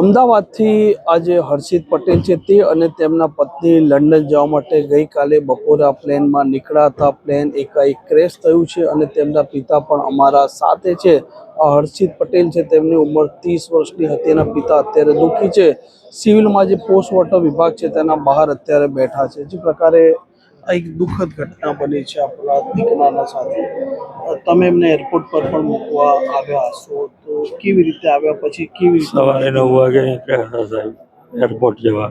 અમદાવાદથી આજે હર્ષિત પટેલ છે તે અને તેમના પત્ની લંડન જવા માટે ગઈકાલે બપોરે પ્લેનમાં નીકળ્યા હતા. પ્લેન એકાએક ક્રેશ થયું છે અને તેમના પિતા પણ અમારા સાથે છે. આ હર્ષિત પટેલ છે તેમની ઉંમર ત્રીસ વર્ષની હતી. એના પિતા અત્યારે દુઃખી છે. સિવિલમાં જે પોસ્ટમોર્ટમ વિભાગ છે તેના બહાર અત્યારે બેઠા છે. જે પ્રકારે આ એક દુઃખદ ઘટના બની છે આપણા દીકરાના સાથે. તમે એમને એરપોર્ટ પર પણ મૂકવા આવ્યા હશો. કેવી રીતે આવ્યા પછી કેવી સવારે નવ વાગે નીકળ્યા સાહેબ એરપોર્ટ જવા.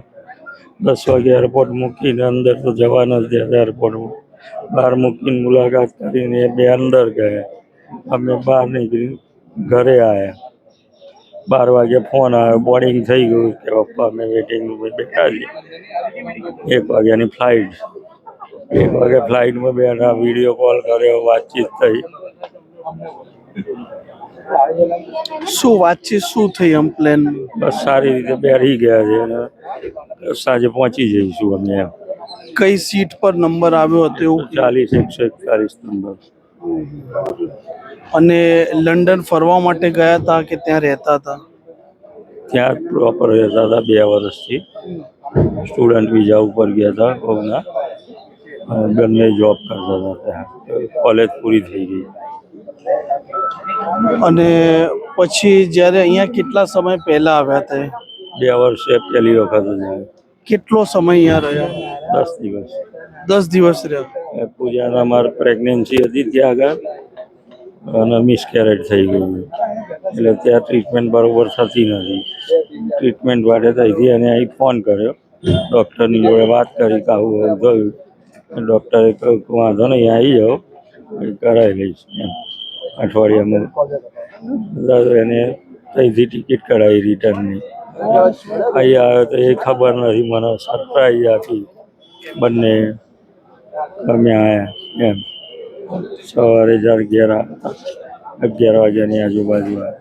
દસ વાગે એરપોર્ટ મૂકીને અંદર તો જવા નથી એરપોર્ટમાં બહાર મૂકીને મુલાકાત કરીને બે અંદર ગયા. અમે બહાર નીકળી ઘરે આવ્યા બાર વાગે ફોન આવ્યો. બોર્ડિંગ થઈ ગયું કે પપ્પા, અમે વેટિંગ બેઠા છીએ. એક વાગ્યાની ફ્લાઇટ એક વાગે ફ્લાઇટમાં બેઠા વીડિયો કોલ કર્યો, વાતચીત થઈ. શું વાતચીત શું થઈ એમ પ્લેન બસ સારી રીતે બેસી ગયા છે અને સાંજે પહોંચી જઈશું અમે એમ. કઈ સીટ પર નંબર આવ્યો હતો એવું? ચાલીસ એકસો એકતાલીસ નંબર અને લંડન ફરવા માટે ગયા હતા કે ત્યાં રહેતા હતા? ત્યાં પ્રોપર રહેતા હતા બે વર્ષથી. સ્ટુડન્ટ વિઝા ઉપર ગયા હતા કોના બંને જોબ કરતા હતા ત્યાં. કોલેજ પૂરી થઈ ગઈ. અને પછી જ્યારે અહીંયા કેટલા સમય પહેલા આવ્યા હતા બે વર્ષે પહેલી વખત કેટલો સમય અહીંયા રહ્યા? દસ દિવસ. દસ દિવસ રહ્યા. એ પૂજાના મારી પ્રેગ્નન્સી હતી ત્યાં આગળ અને મિસકેરેજ થઈ ગયું. એટલે ત્યાં ટ્રીટમેન્ટ બરોબર થતી નથી. ટ્રીટમેન્ટ માટે ત્યાંથી અને અહીં ફોન કર્યો. ડૉક્ટરની જોડે વાત કરી કે આવું આવું થયું. ડૉક્ટરે કહ્યું વાંધો નહીં આવી. જાઓ કરાવી લઈશ. એમ. અઠવાડિયામાં. એને ત્યાંથી ટિકિટ કઢાવી રિટર્નની. અહીંયા આવ્યો તો એ ખબર નથી મને સરપ્રાઈઝ આપી બંને. અમે આવ્યા એમ. સવારે જ્યારે અગિયાર અગિયાર વાગ્યાની આજુબાજુ આવ્યા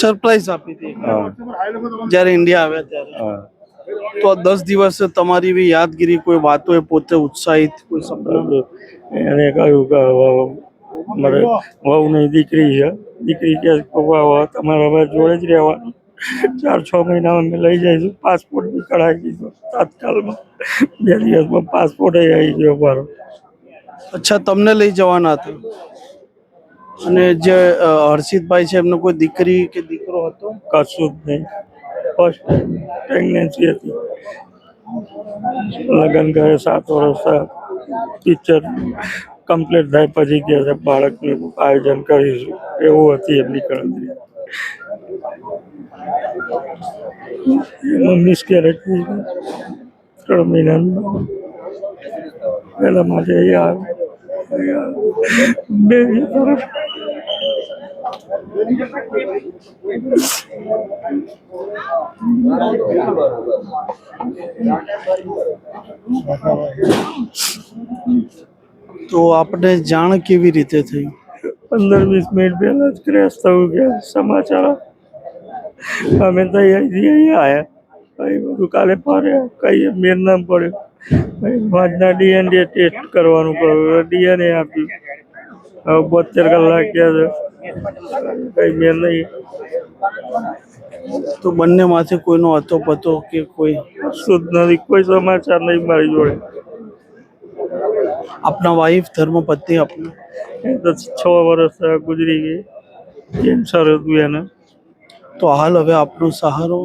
સરપ્રાઈઝ આપી હતી. જ્યારે ઇન્ડિયા આવ્યા ત્યારે. હા. તો આ દસ દિવસ તમારી એવી યાદગીરી કોઈ વાતો પોતે ઉત્સાહિત કોઈ સપના એને કહ્યું કે મારે વહુની દીકરી છે. દીકરી કે તમારે હવે જોડે જ રહેવાનું. ચાર છ મહિના અમે લઈ જઈશું. પાસપોર્ટ બી કઢાવી દીધો. તાત્કાલમાં બે દિવસમાં પાસપોર્ટ આવી ગયો મારો અચ્છા તમને લઈ જવાના હતા? અને જે હર્ષિતભાઈ છે એમનો કોઈ દીકરી કે દીકરો હતો? કશું જ નહીં. ફર્સ્ટ પ્રેગ્નન્સી હતી. લગ્ન કરે સાત વર્ષ પિક્ચર કમ્પ્લીટ થાય પછી કે છે, બાળકનું આયોજન કરીશું. એવું હતી એમની ગણતરી. એમાં મિસકેરેજ થઈ ગઈ ત્રણ મહિનાનું. એના માટે અહીંયા આવ્યો. બે તરફ તો આપણે જાણ કેવી રીતે થઈ? પંદર વીસ મિનિટ પહેલા જ ક્રેશ થયું કે સમાચાર. અમે તો અહીંયા આવ્યા. અહીં બધું કાલે ફર્યા કઈ મેર ના પડ્યો. આજના ડીએનએ ટેસ્ટ કરવાનું કહ્યું ડીએનએ આપ્યું. હવે બોતેર કલાક ગયા છે. કઈ મેર નહીં. તો બંને માથે કોઈનો હતો પતો કે કોઈ? શુદ્ધ જ નથી. કોઈ સમાચાર નહીં મારી જોડે. આપના વાઈફ ધર્મપત્ની આપના છ વર્ષ ગુજરી ગઈ કેન્સર હતું એને તો હાલ હવે આપનો સહારો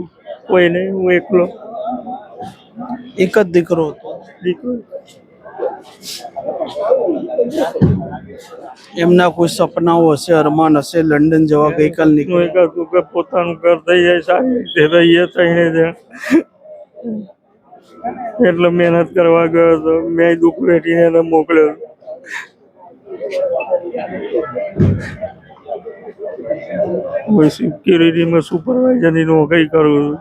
કોઈ નહીં હું એકલો એક જ દીકરો હતો દીકરો એમના કોઈ સપનાઓ હશે, અરમાન હશે, લંડન જવા ગઈકાલ નીકળ્યું? પોતાનું ઘર થઈ જાય, સારી રીતે રહીએ ત્યાં એટલે મહેનત કરવા ગયો હતો મેં દુઃખ વેઠીને એને મોકલ્યો. હું સિક્યુરિટીમાં સુપરવાઇઝરની નોકરી કરું છું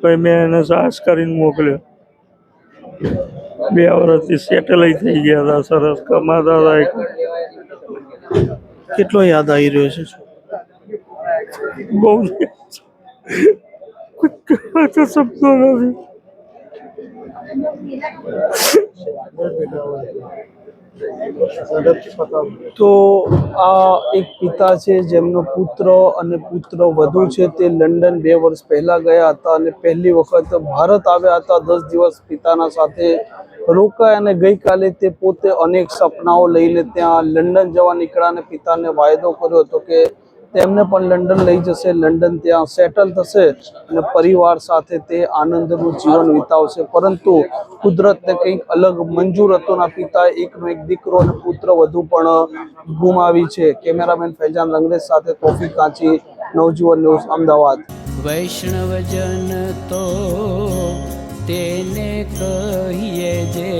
પછી મેં એને સાહસ કરીને મોકલ્યો. બે વર્ષથી સેટેલાઈ થઈ ગયા હતા સરસ કમાતા હતા કેટલો યાદ આવી રહ્યો છે બહુ તો શબ્દો નથી. તો આ એક પિતા છે, જેમનો પુત્ર અને પુત્ર વધુ છે, તે લંડન બે વર્ષ પહેલા ગયા હતા અને પહેલી વખત ભારત આવ્યા હતા. દસ દિવસ પિતાના સાથે રોકાય અને ગઈકાલે તે પોતે અનેક સપનાઓ લઈને ત્યાં લંડન જવા નીકળ્યા અને પિતાને વાયદો કર્યો હતો કે તેમને પણ લંડન લઈ જશે. લંડન ત્યાં સેટલ થશે અને પરિવાર સાથે તે આનંદનું જીવન વિતાવશે. પરંતુ કુદરતને કંઈક અલગ મંજૂર હતો પિતા એકનો એક દીકરો અને પુત્ર વધુ પણ ગુમાવી છે. કેમેરામેન ફૈજાન રંગરેજ સાથે તોફિક કાંચી, નવજીવન ન્યૂઝ, અમદાવાદ. વૈષ્ણવજન તો તેને કહીએ જે